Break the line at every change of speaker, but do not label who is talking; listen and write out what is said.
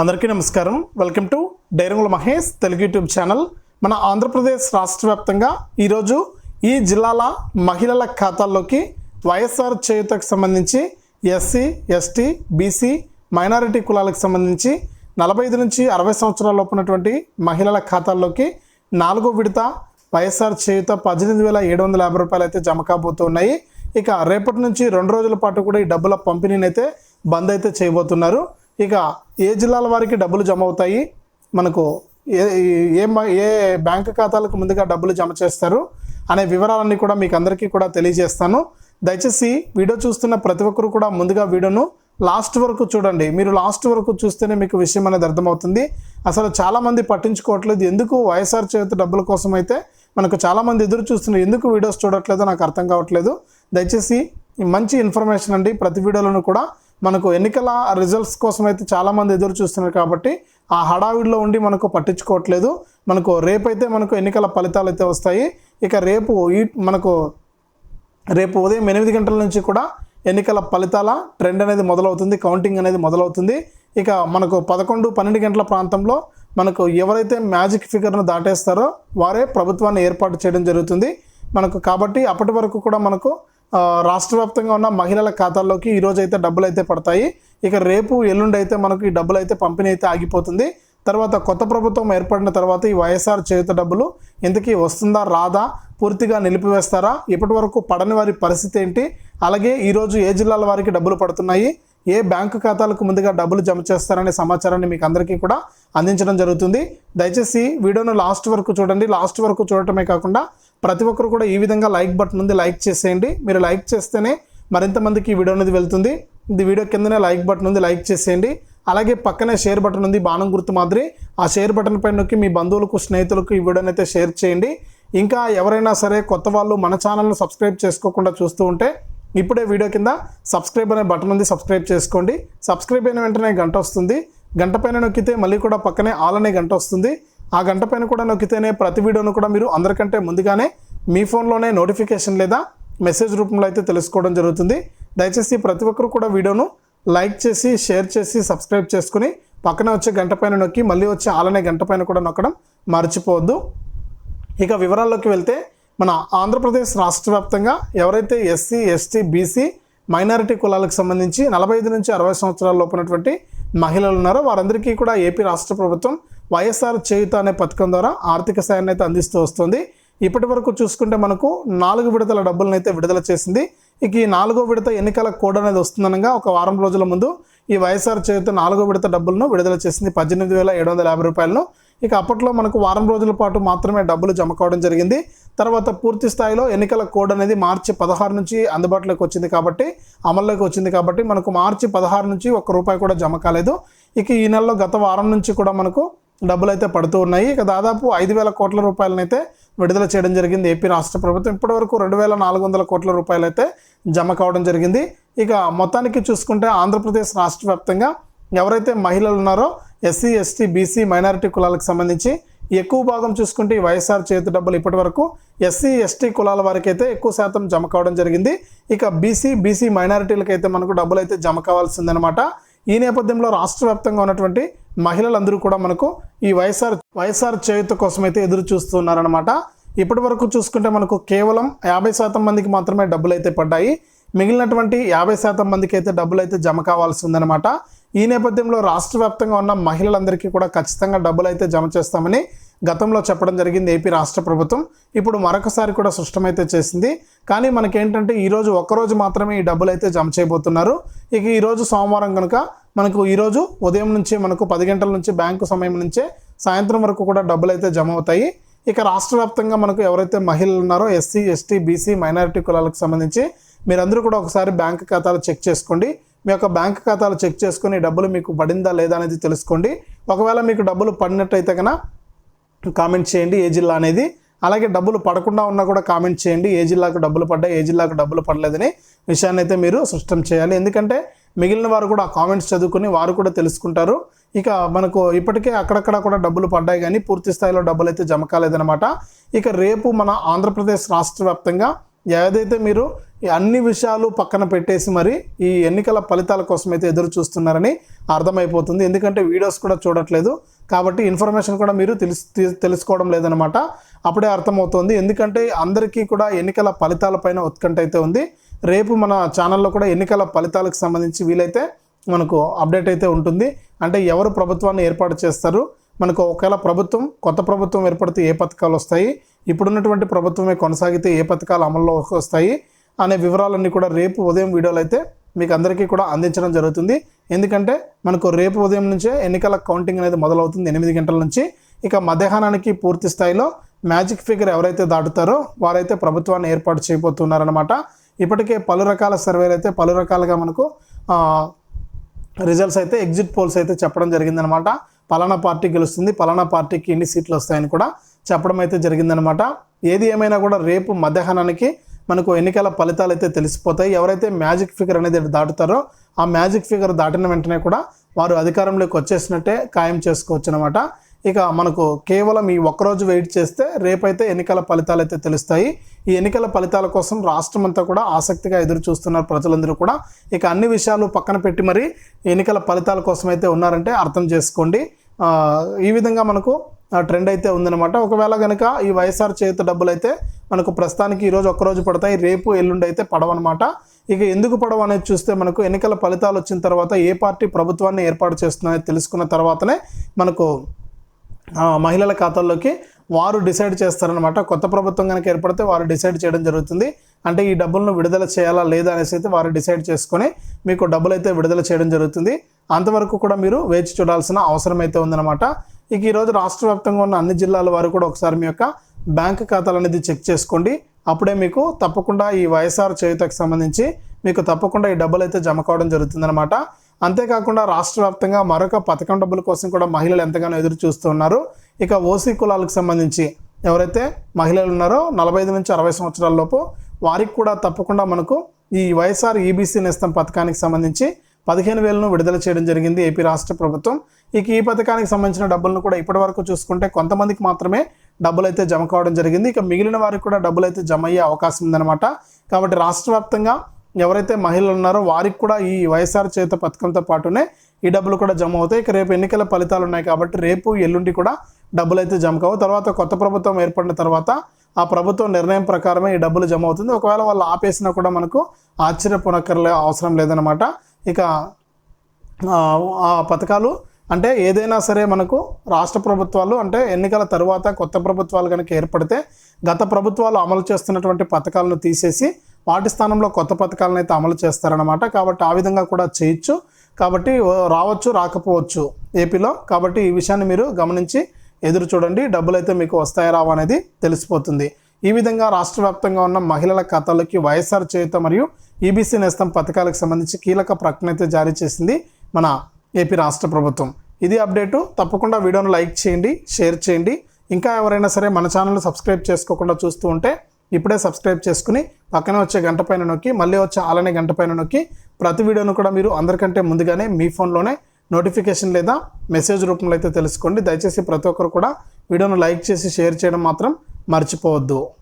అందరికీ నమస్కారం. Welcome to డైరంగుల మహేష్ తెలుగు యూట్యూబ్ ఛానల్. మన ఆంధ్రప్రదేశ్ రాష్ట్ర వ్యాప్తంగా ఈరోజు ఈ జిల్లాల మహిళల ఖాతాల్లోకి వైఎస్ఆర్ చేయుతకు సంబంధించి ఎస్సీ ఎస్టీ బీసీ మైనారిటీ కులాలకు సంబంధించి నలభై ఐదు నుంచి అరవై సంవత్సరాల ఉన్నటువంటి మహిళల ఖాతాల్లోకి నాలుగో విడత వైఎస్ఆర్ చేయుత పద్దెనిమిది వేల ఏడు వందల యాభై రూపాయలు అయితే జమ కాబోతున్నాయి ఇక రేపటి నుంచి రెండు రోజుల పాటు కూడా ఈ డబ్బుల పంపిణీని అయితే బంద్ అయితే చేయబోతున్నారు. ఇక ఏ జిల్లాల వారికి డబ్బులు జమ అవుతాయి? మనకు ఏ ఏ ఏ బ్యాంక్ ఖాతాలకు ముందుగా డబ్బులు జమ చేస్తారు? అనే వివరాలన్నీ కూడా మీకు అందరికీ కూడా తెలియజేస్తాను. దయచేసి వీడియో చూస్తున్న ప్రతి ఒక్కరు కూడా ముందుగా వీడియోను లాస్ట్ వరకు చూడండి. మీరు లాస్ట్ వరకు చూస్తేనే మీకు విషయం అనేది అర్థమవుతుంది. అసలు చాలామంది పట్టించుకోవట్లేదు. ఎందుకు వైఎస్ఆర్ చేతి డబ్బుల కోసం అయితే మనకు చాలామంది ఎదురు చూస్తున్నారు. ఎందుకు వీడియోస్ చూడట్లేదో నాకు అర్థం కావట్లేదు. దయచేసి మంచి ఇన్ఫర్మేషన్ అండి. ప్రతి వీడియోలను కూడా మనకు ఎన్నికల రిజల్ట్స్ కోసం అయితే చాలామంది ఎదురు చూస్తున్నారు కాబట్టి ఆ హడావిడిలో ఉండి మనకు పట్టించుకోవట్లేదు. మనకు రేపైతే మనకు ఎన్నికల ఫలితాలు అయితే వస్తాయి. ఇక రేపు ఈ మనకు రేపు ఉదయం ఎనిమిది గంటల నుంచి కూడా ఎన్నికల ఫలితాల ట్రెండ్ అనేది మొదలవుతుంది. కౌంటింగ్ అనేది మొదలవుతుంది. ఇక మనకు పదకొండు పన్నెండు గంటల ప్రాంతంలో మనకు ఎవరైతే మ్యాజిక్ ఫిగర్ను దాటేస్తారో వారే ప్రభుత్వాన్ని ఏర్పాటు చేయడం జరుగుతుంది. మనకు కాబట్టి అప్పటి వరకు కూడా మనకు రాష్ట్ర వ్యాప్తంగా ఉన్న మహిళల ఖాతాల్లోకి ఈరోజు అయితే డబ్బులు అయితే పడతాయి. ఇక రేపు ఎల్లుండి అయితే మనకు ఈ డబ్బులు అయితే పంపిణీ అయితే ఆగిపోతుంది. తర్వాత కొత్త ప్రభుత్వం ఏర్పడిన తర్వాత ఈ వైఎస్ఆర్ చేయుత డబ్బులు ఇంతకీ వస్తుందా రాదా పూర్తిగా నిలిపివేస్తారా ఇప్పటి వరకు పడని వారి పరిస్థితి ఏంటి? అలాగే ఈరోజు ఏ జిల్లాల వారికి డబ్బులు పడుతున్నాయి? ఏ బ్యాంకు ఖాతాలకు ముందుగా డబ్బులు జమ చేస్తారనే సమాచారాన్ని మీకు అందరికీ కూడా అందించడం జరుగుతుంది. దయచేసి వీడియోను లాస్ట్ వరకు చూడండి. లాస్ట్ వరకు చూడటమే కాకుండా ప్రతి ఒక్కరు కూడా ఈ విధంగా లైక్ బటన్ ఉంది లైక్ చేసేయండి. మీరు లైక్ చేస్తేనే మరింత మందికి ఈ వీడియో అనేది వెళ్తుంది. ఇది వీడియో కిందనే లైక్ బటన్ ఉంది లైక్ చేసేయండి. అలాగే పక్కనే షేర్ బటన్ ఉంది బాణం గుర్తు మాదిరి. ఆ షేర్ బటన్ పైన నొక్కి మీ బంధువులకు స్నేహితులకు ఈ వీడియోని అయితే షేర్ చేయండి. ఇంకా ఎవరైనా సరే కొత్త వాళ్ళు మన ఛానల్ను సబ్స్క్రైబ్ చేసుకోకుండా చూస్తూ ఉంటే ఇప్పుడే వీడియో కింద సబ్స్క్రైబ్ అనే బటన్ ఉంది సబ్స్క్రైబ్ చేసుకోండి. సబ్స్క్రైబ్ అయిన వెంటనే గంట వస్తుంది. గంట పైన నొక్కితే మళ్ళీ కూడా పక్కనే ఆల్ అనే గంట వస్తుంది. ఆ గంట పైన కూడా నొక్కితేనే ప్రతి వీడియోను కూడా మీరు అందరికంటే ముందుగానే మీ ఫోన్లోనే నోటిఫికేషన్ లేదా మెసేజ్ రూపంలో అయితే తెలుసుకోవడం జరుగుతుంది. దయచేసి ప్రతి ఒక్కరు కూడా వీడియోను లైక్ చేసి షేర్ చేసి సబ్స్క్రైబ్ చేసుకుని పక్కన వచ్చే గంట పైన నొక్కి మళ్ళీ వచ్చే ఆలనే గంట పైన కూడా నొక్కడం మర్చిపోవద్దు. ఇక వివరాల్లోకి వెళ్తే మన ఆంధ్రప్రదేశ్ రాష్ట్ర వ్యాప్తంగా ఎవరైతే ఎస్సీ ఎస్టీ బీసీ మైనారిటీ కులాలకు సంబంధించి నలభై ఐదు నుంచి అరవై సంవత్సరాల లోపునటువంటి మహిళలు ఉన్నారో వారందరికీ కూడా ఏపీ రాష్ట్ర ప్రభుత్వం వైఎస్ఆర్ చేయుత అనే పథకం ద్వారా ఆర్థిక సాయాన్ని అయితే అందిస్తూ వస్తుంది. ఇప్పటి వరకు చూసుకుంటే మనకు నాలుగు విడతల డబ్బులను అయితే విడుదల చేసింది. ఇక ఈ నాలుగో విడత ఎన్నికల కోడ్ అనేది వస్తుందనగా ఒక వారం రోజుల ముందు ఈ వైఎస్ఆర్ చేయుత నాలుగో విడత డబ్బులను విడుదల చేసింది. పద్దెనిమిది వేల ఏడు వందల యాభై రూపాయలను. ఇక అప్పట్లో మనకు వారం రోజుల పాటు మాత్రమే డబ్బులు జమ కావడం జరిగింది. తర్వాత పూర్తి స్థాయిలో ఎన్నికల కోడ్ అనేది మార్చి పదహారు నుంచి అందుబాటులోకి వచ్చింది కాబట్టి అమల్లోకి వచ్చింది కాబట్టి మనకు మార్చి పదహారు నుంచి ఒక్క రూపాయి కూడా జమ కాలేదు. ఇక ఈ నెలలో గత వారం నుంచి కూడా మనకు డబ్బులు అయితే పడుతూ ఉన్నాయి. ఇక దాదాపు ఐదు వేల కోట్ల రూపాయలనైతే విడుదల చేయడం జరిగింది ఏపీ రాష్ట్ర ప్రభుత్వం. ఇప్పటివరకు రెండు వేల నాలుగు వందల కోట్ల రూపాయలు అయితే జమ కావడం జరిగింది. ఇక మొత్తానికి చూసుకుంటే ఆంధ్రప్రదేశ్ రాష్ట్ర వ్యాప్తంగా ఎవరైతే మహిళలు ఉన్నారో ఎస్సీ ఎస్టీ బీసీ మైనారిటీ కులాలకు సంబంధించి ఎక్కువ భాగం చూసుకుంటే ఈ వైఎస్ఆర్ చేతి డబ్బులు ఇప్పటి వరకు ఎస్సీ ఎస్టీ కులాల వారికి అయితే ఎక్కువ శాతం జమ కావడం జరిగింది. ఇక బీసీ బీసీ మైనారిటీలకైతే మనకు డబ్బులు అయితే జమ కావాల్సిందనమాట. ఈ నేపథ్యంలో రాష్ట్ర వ్యాప్తంగా ఉన్నటువంటి మహిళలందరూ కూడా మనకు ఈ వైఎస్ఆర్ వైఎస్ఆర్ చేయుత కోసం అయితే ఎదురు చూస్తున్నారనమాట ఇప్పటి వరకు చూసుకుంటే మనకు కేవలం యాభై శాతం మందికి మాత్రమే డబ్బులు అయితే పడ్డాయి. మిగిలినటువంటి యాభై శాతం మందికి అయితే డబ్బులు అయితే జమ కావాల్సి ఉందన్నమాట ఈ నేపథ్యంలో రాష్ట్ర వ్యాప్తంగా ఉన్న మహిళలందరికీ కూడా ఖచ్చితంగా డబ్బులు అయితే జమ చేస్తామని గతంలో చెప్పడం జరిగింది ఏపీ రాష్ట్ర ప్రభుత్వం. ఇప్పుడు మరొకసారి కూడా స్పష్టమైతే చేసింది. కానీ మనకేంటంటే ఈరోజు ఒక్కరోజు మాత్రమే ఈ డబ్బులు అయితే జమ చేయబోతున్నారు. ఇక ఈరోజు సోమవారం కనుక మనకు ఈరోజు ఉదయం నుంచి మనకు పది గంటల నుంచి బ్యాంకు సమయం నుంచే సాయంత్రం వరకు కూడా డబ్బులు అయితే జమ అవుతాయి. ఇక రాష్ట్ర వ్యాప్తంగా మనకు ఎవరైతే మహిళలు ఉన్నారో ఎస్సీ ఎస్టీ బీసీ మైనారిటీ కులాలకు సంబంధించి మీరందరూ కూడా ఒకసారి బ్యాంక్ ఖాతాలు చెక్ చేసుకోండి. మీ యొక్క బ్యాంక్ ఖాతాలు చెక్ చేసుకుని డబ్బులు మీకు పడిందా లేదా అనేది తెలుసుకోండి. ఒకవేళ మీకు డబ్బులు పడినట్టయితే కనుక కామెంట్ చేయండి ఏ జిల్లా అనేది. అలాగే డబ్బులు పడకుండా ఉన్నా కూడా కామెంట్ చేయండి ఏ జిల్లాకు డబ్బులు పడ్డాయి ఏ జిల్లాకు డబ్బులు పడలేదని విషయాన్ని అయితే మీరు స్పష్టం చేయాలి. ఎందుకంటే మిగిలిన వారు కూడా ఆ కామెంట్స్ చదువుకుని వారు కూడా తెలుసుకుంటారు. ఇక మనకు ఇప్పటికే అక్కడక్కడ కూడా డబ్బులు పడ్డాయి కానీ పూర్తి స్థాయిలో డబ్బులు అయితే జమ కాలేదన్నమాట. ఇక రేపు మన ఆంధ్రప్రదేశ్ రాష్ట్ర వ్యాప్తంగా ఏదైతే మీరు ఈ అన్ని విషయాలు పక్కన పెట్టేసి మరి ఈ ఎన్నికల ఫలితాల కోసం అయితే ఎదురు చూస్తున్నారని అర్థమైపోతుంది. ఎందుకంటే వీడియోస్ కూడా చూడట్లేదు. కాబట్టి ఇన్ఫర్మేషన్ కూడా మీరు తెలుసు తెలుసుకోవడం లేదనమాట అప్పుడే అర్థమవుతుంది. ఎందుకంటే అందరికీ కూడా ఎన్నికల ఫలితాలపైన ఉత్కంఠ అయితే ఉంది. రేపు మన ఛానల్లో కూడా ఎన్నికల ఫలితాలకు సంబంధించి వీలైతే మనకు అప్డేట్ అయితే ఉంటుంది. అంటే ఎవరు ప్రభుత్వాన్ని ఏర్పాటు చేస్తారు? మనకు ఒకవేళ ప్రభుత్వం కొత్త ప్రభుత్వం ఏర్పడితే ఏ పథకాలు వస్తాయి? ఇప్పుడున్నటువంటి ప్రభుత్వమే కొనసాగితే ఏ పథకాలు అమల్లోకి వస్తాయి? అనే వివరాలన్నీ కూడా రేపు ఉదయం వీడియోలో అయితే మీకు అందరికీ కూడా అందించడం జరుగుతుంది. ఎందుకంటే మనకు రేపు ఉదయం నుంచే ఎన్నికల కౌంటింగ్ అనేది మొదలవుతుంది ఎనిమిది గంటల నుంచి. ఇక మధ్యాహ్నానికి పూర్తి స్థాయిలో మ్యాజిక్ ఫిగర్ ఎవరైతే దాటుతారో వారైతే ప్రభుత్వాన్ని ఏర్పాటు చేయబోతున్నారనమాట ఇప్పటికే పలు రకాల సర్వేలు అయితే పలు రకాలుగా మనకు రిజల్ట్స్ అయితే ఎగ్జిట్ పోల్స్ అయితే చెప్పడం జరిగిందనమాట పలానా పార్టీ గెలుస్తుంది పలానా పార్టీకి ఎన్ని సీట్లు వస్తాయని కూడా చెప్పడం అయితే జరిగిందనమాట ఏది ఏమైనా కూడా రేపు మధ్యాహ్నానికి మనకు ఎన్నికల ఫలితాలు అయితే తెలిసిపోతాయి. ఎవరైతే మ్యాజిక్ ఫిగర్ అనేది దాటుతారో ఆ మ్యాజిక్ ఫిగర్ దాటిన వెంటనే కూడా వారు అధికారంలోకి వచ్చేసినట్టే ఖాయం చేసుకోవచ్చు అనమాట ఇక మనకు కేవలం ఈ ఒక్కరోజు వెయిట్ చేస్తే రేపైతే ఎన్నికల ఫలితాలు అయితే తెలుస్తాయి. ఈ ఎన్నికల ఫలితాల కోసం రాష్ట్రం అంతా కూడా ఆసక్తిగా ఎదురు చూస్తున్నారు ప్రజలందరూ కూడా. ఇక అన్ని విషయాలు పక్కన పెట్టి మరి ఎన్నికల ఫలితాల కోసం అయితే ఉన్నారంటే అర్థం చేసుకోండి. ఈ విధంగా మనకు ట్రెండ్ అయితే ఉందన్నమాట. ఒకవేళ కనుక ఈ వైఎస్ఆర్ చేతి డబ్బులు అయితే మనకు ప్రస్తుతానికి ఈరోజు ఒక్కరోజు పడతాయి. రేపు ఎల్లుండి అయితే పడవన్నమాట. ఇక ఎందుకు పడవ అనేది చూస్తే మనకు ఎన్నికల ఫలితాలు వచ్చిన తర్వాత ఏ పార్టీ ప్రభుత్వాన్ని ఏర్పాటు చేస్తుందనేది తెలుసుకున్న తర్వాతనే మనకు మహిళల ఖాతాల్లోకి వారు డిసైడ్ చేస్తారనమాట కొత్త ప్రభుత్వం కనుక ఏర్పడితే వారు డిసైడ్ చేయడం జరుగుతుంది. అంటే ఈ డబ్బులను విడుదల చేయాలా లేదా అనేసి అయితే వారు డిసైడ్ చేసుకొని మీకు డబ్బులు అయితే విడుదల చేయడం జరుగుతుంది. అంతవరకు కూడా మీరు వేచి చూడాల్సిన అవసరం అయితే ఉందన్నమాట. ఇక ఈరోజు రాష్ట్ర వ్యాప్తంగా ఉన్న అన్ని జిల్లాల వారు కూడా ఒకసారి మీ యొక్క బ్యాంక్ ఖాతాలు అనేది చెక్ చేసుకోండి. అప్పుడే మీకు తప్పకుండా ఈ వైఎస్ఆర్ చేయుతకు సంబంధించి మీకు తప్పకుండా ఈ డబ్బులు అయితే జమ కావడం జరుగుతుందన్నమాట. అంతేకాకుండా రాష్ట్ర వ్యాప్తంగా మరొక పథకం డబ్బుల కోసం కూడా మహిళలు ఎంతగానో ఎదురు చూస్తున్నారు ఇక ఓసీ కులాలకు సంబంధించి ఎవరైతే మహిళలు ఉన్నారో నలభై ఐదు నుంచి అరవై సంవత్సరాల లోపు వారికి కూడా తప్పకుండా మనకు ఈ వైఎస్ఆర్ ఈబీసీ నేస్తం పథకానికి సంబంధించి పదిహేను వేలను విడుదల చేయడం జరిగింది ఏపీ రాష్ట్ర ప్రభుత్వం. ఇక ఈ పథకానికి సంబంధించిన డబ్బులను కూడా ఇప్పటి వరకు చూసుకుంటే కొంతమందికి మాత్రమే డబ్బులు అయితే జమ కావడం జరిగింది. ఇక మిగిలిన వారికి కూడా డబ్బులు అయితే జమ అయ్యే అవకాశం ఉందన్నమాట. కాబట్టి రాష్ట్ర వ్యాప్తంగా ఎవరైతే మహిళలు ఉన్నారో వారికి కూడా ఈ వైఎస్ఆర్ చేత పథకంతో పాటునే ఈ డబ్బులు కూడా జమ అవుతాయి. ఇక రేపు ఎన్నికల ఫలితాలు ఉన్నాయి కాబట్టి రేపు ఎల్లుండి కూడా డబ్బులు అయితే జమ కావు. తర్వాత కొత్త ప్రభుత్వం ఏర్పడిన తర్వాత ఆ ప్రభుత్వం నిర్ణయం ప్రకారమే ఈ డబ్బులు జమ అవుతుంది. ఒకవేళ వాళ్ళు ఆపేసినా కూడా మనకు ఆశ్చర్యపోనక్కర్లే అవసరం లేదనమాట ఇక ఆ, పథకాలు అంటే ఏదైనా సరే మనకు రాష్ట్ర ప్రభుత్వాలు అంటే ఎన్నికల తరువాత కొత్త ప్రభుత్వాలు కనుక ఏర్పడితే గత ప్రభుత్వాలు అమలు చేస్తున్నటువంటి పథకాలను తీసేసి వాటి స్థానంలో కొత్త పథకాలను అయితే అమలు చేస్తారనమాట కాబట్టి ఆ విధంగా కూడా చేయొచ్చు. కాబట్టి రావచ్చు రాకపోవచ్చు ఏపీలో. కాబట్టి ఈ విషయాన్ని మీరు గమనించి ఎదురు చూడండి. డబ్బులు అయితే మీకు వస్తాయా రావా అనేది తెలిసిపోతుంది. ఈ విధంగా రాష్ట్ర వ్యాప్తంగా ఉన్న మహిళల ఖాతాలకి వైఎస్ఆర్ చేయుత మరియు ఈబీసీ నేస్తం పథకాలకు సంబంధించి కీలక ప్రకటన అయితే జారీ చేసింది మన ఏపీ రాష్ట్ర ప్రభుత్వం. ఇది అప్డేటు. తప్పకుండా వీడియోను లైక్ చేయండి షేర్ చేయండి. ఇంకా ఎవరైనా సరే మన ఛానల్ని సబ్స్క్రైబ్ చేసుకోకుండా చూస్తూ ఉంటే ఇప్పుడే సబ్స్క్రైబ్ చేసుకుని పక్కనే వచ్చే గంట పైన నొక్కి మళ్ళీ వచ్చే అలానే గంట పైన నొక్కి ప్రతి వీడియోను కూడా మీరు అందరికంటే ముందుగానే మీ ఫోన్లోనే నోటిఫికేషన్ లేదా మెసేజ్ రూపంలో అయితే తెలుసుకోండి. దయచేసి ప్రతి ఒక్కరు కూడా వీడియోను లైక్ చేసి షేర్ చేయడం మాత్రం మర్చిపోవద్దు.